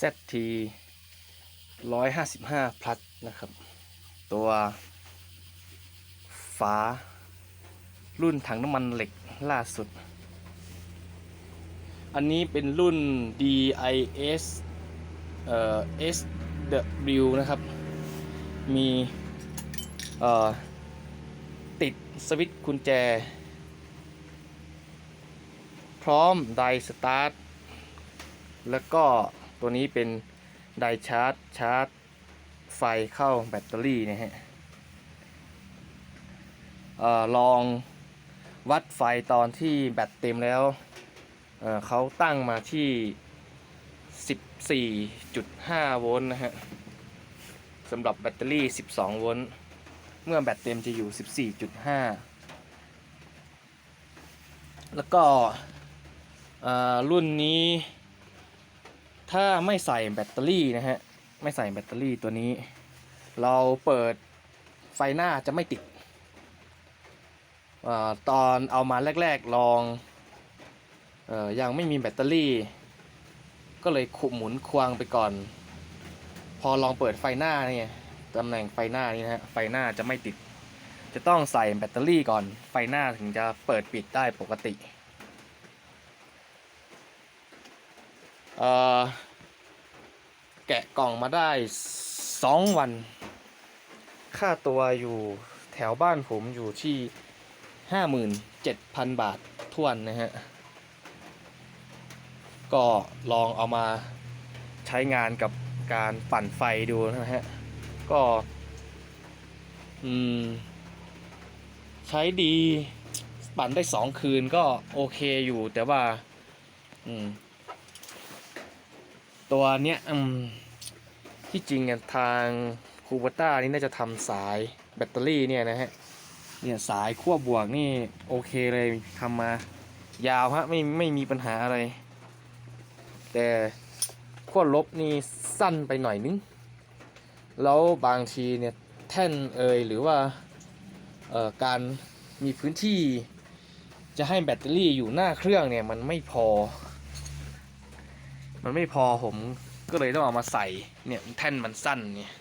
ZT 155 plus นะครับ ตัวฝารุ่นถังน้ำมันเหล็กล่าสุด อันนี้เป็นรุ่น DIS เอ่อ SW นะครับ มีเอ่อติดสวิตช์กุญแจ พร้อมไดสตาร์ท แล้วก็ ตัวนี้เป็นไดชาร์จชาร์จไฟเข้าแบตเตอรี่นะฮะออลองวัดไฟตอนที่แบตเต็มแล้วเเขาตั้งมาที่ 14.5 โวลต์นะฮะสำหรับแบตเตอรี่ 12 โวลต์เมื่อแบตเต็มจะอยู่ 14.5 แล้วก็รุ่นนี้ ถ้าไม่ใส่แบตเตอรี่นะฮะ ไม่ใส่แบตเตอรี่ตัวนี้ เราเปิดไฟหน้าจะไม่ติดอตอนเอามาแรก ๆลองออยังไม่มีแบตเตอรี่ ก็เลยขุหมุนควางไปก่อน พอลองเปิดไฟหน้าเนี่ยตำแหน่งไฟหน้านี่นะฮะ ไฟหน้าจะไม่ติด จะต้องใส่แบตเตอรี่ก่อน ไฟหน้าถึงจะเปิดปิดได้ปกติ เอ่อ แกะกล่องมาได้สองวัน ค่าตัวอยู่แถวบ้านผมอยู่ที่ห้าหมื่นเจ็ดพันบาททวนนะฮะ ก็ลองเอามาใช้งานกับการปั่นไฟดูนะฮะ ก็อืมใช้ดี ปั่นได้สองคืนก็โอเคอยู่แต่ว่า อืม ตัวเนี้ยอืมที่จริงอะทางคูบต้านี่น่าจะทำสายแบตเตอรี่เนี่ยนะฮะเนี่ยสายขั้วบวกนี่โอเคเลยทำมายาวฮะไม่ไม่มีปัญหาอะไร แต่ขั้วลบนี่สั้นไปหน่อยนึง แล้วบางทีเนี่ยแท่นเอยหรือว่าเอ่อการมีพื้นที่จะให้แบตเตอรี่อยู่หน้าเครื่องเนี่ยมันไม่พอ มันไม่พอผมก็เลยต้องเอามาใส่เนี่ยแท่นมันสั้นเนี่ย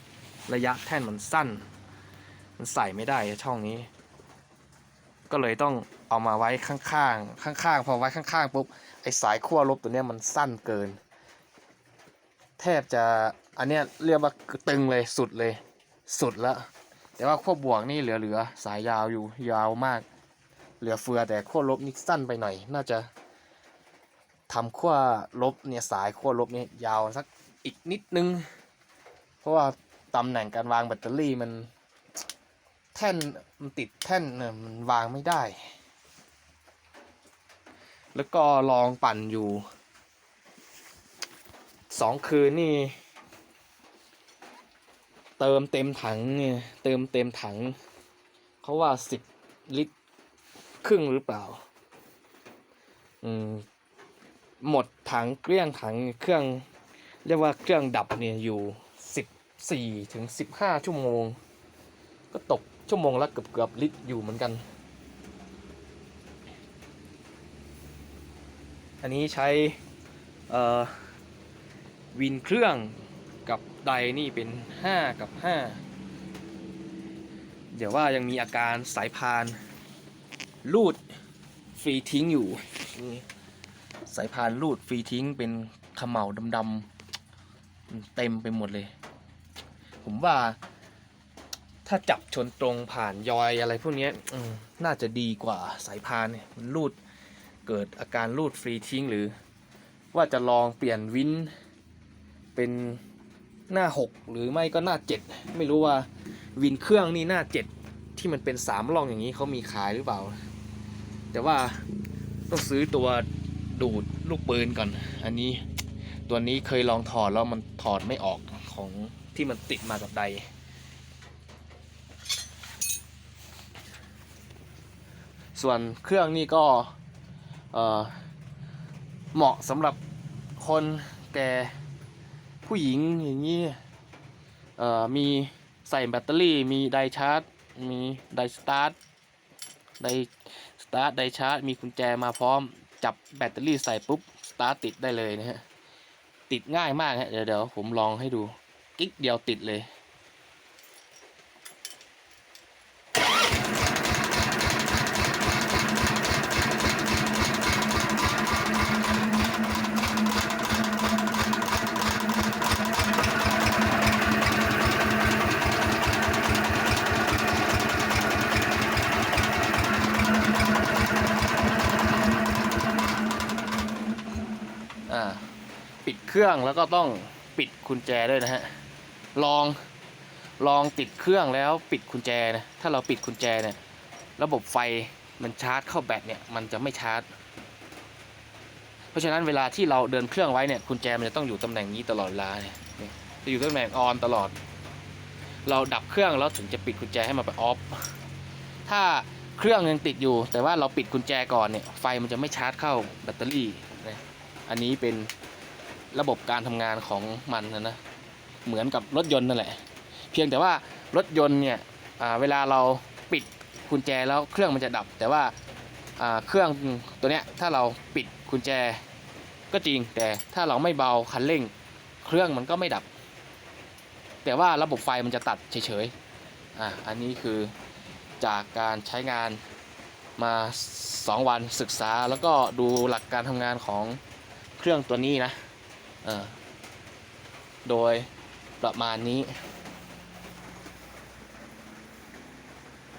ระยะแท่นมันสั้น มันใส่ไม่ได้ช่องนี้ ก็เลยต้องเอามาไว้ข้างๆข้างๆพอไว้ข้างๆปุ๊บไอสายขั้วลบตัวเนี้ยมันสั้นเกิน แทบจะอันเนี้ยเรียกว่าตึงเลยสุดเลยสุดแล้วแต่ว่าขั้วบวกนี่เหลือๆสายยาวอยู่ยาวมาก เหลือเฟือแต่ขั้วลบนี่สั้นไปหน่อย น่าจะ ทำขั้วลบเนี่ยสายขั้วลบเนี่ยยาวสักอีกนิดนึง เพราะว่าตำแหน่งการวางแบตเตอรี่มันแท่นมันติดแท่นเนี่ยมันวางไม่ได้ แล้วก็ลองปั่นอยู่สองคืนนี่ เติมเต็มถังเนี่ยเติมเต็มถังเขาว่าสิบลิตรครึ่งหรือเปล่า อืม หมดถังเกลี้ยงถังเครื่อง เรียกว่าเครื่องดับเนี่ยอยู่สิบสี่ถึงสิบห้าชั่วโมง ก็ตกชั่วโมงละเกือบเกือบลิตรอยู่เหมือนกัน อันนี้ใช้วินเครื่องกับไดนี่เป็น 5 กับ 5 เดี๋ยวว่ายังมีอาการสายพาน ลูดฟรีทิ้งอยู่นี่ สายพานรูดฟรีทิ้งเป็นขม่าวดำๆเต็มไปหมดเลย ผมว่า ถ้าจับชนตรงผ่านยอยอะไรพวกนี้น่าจะดีกว่าสายพานเนี่ยมันรูดเกิดอาการรูดฟรีทิ้งหรือ ว่าจะลองเปลี่ยนวินเป็นหน้า 6 หรือไม่ก็หน้า 7 ไม่รู้ว่าวินเครื่องนี่หน้า 7 ที่มันเป็นสามล่องอย่างนี้เขามีขายหรือเปล่า แต่ว่าต้องซื้อตัว ดูดลูกปืนก่อน อันนี้ตัวนี้เคยลองถอดแล้วมันถอดไม่ออกของที่มันติดมากับใด ส่วนเครื่องนี่ก็เเหมาะสำหรับคนแก่ผู้หญิงอย่างนี้มีใส่แบตเตอรี่มีไดชาร์จ มีไดสตาร์ทไดสตาร์ทไดชาร์จ มีกุญแจมาพร้อม จับแบตเตอรี่ใส่ปุ๊บสตาร์ตติดได้เลยนะฮะติดง่ายมากฮะเดี๋ยวเดี๋ยวผมลองให้ดูกิ๊กเดียวติดเลย ปิดเครื่องแล้วก็ต้องปิดกุญแจด้วยนะฮะ ลองลองติดเครื่องแล้วปิดกุญแจนะ ถ้าเราปิดกุญแจเนี่ย ระบบไฟมันชาร์จเข้าแบตเนี่ยมันจะไม่ชาร์จ เพราะฉะนั้นเวลาที่เราเดินเครื่องไว้เนี่ยกุญแจมันจะต้องอยู่ตำแหน่งนี้ตลอดเวลาเนี่ยจะอยู่ตำแหน่งออนตลอด เราดับเครื่องแล้วถึงจะปิดกุญแจให้มันไปออฟ ถ้าเครื่องยังติดอยู่ แต่ว่าเราปิดกุญแจก่อนเนี่ยไฟมันจะไม่ชาร์จเข้าแบตเตอรี่นะอันนี้เป็น ระบบการทำงานของมันนะนะเหมือนกับรถยนต์นั่นแหละ เพียงแต่ว่ารถยนต์เนี่ยเวลาเราปิดกุญแจแล้วเครื่องมันจะดับ แต่ว่าเครื่องตัวเนี้ยถ้าเราปิดกุญแจก็จริง แต่ถ้าเราไม่เบาคันเร่ง เครื่องมันก็ไม่ดับ แต่ว่าระบบไฟมันจะตัดเฉยๆอะอันนี้คือจากการใช้งานมา 2 วันศึกษาแล้วก็ดูหลักการทำงานของเครื่องตัวนี้นะ โดยประมาณนี้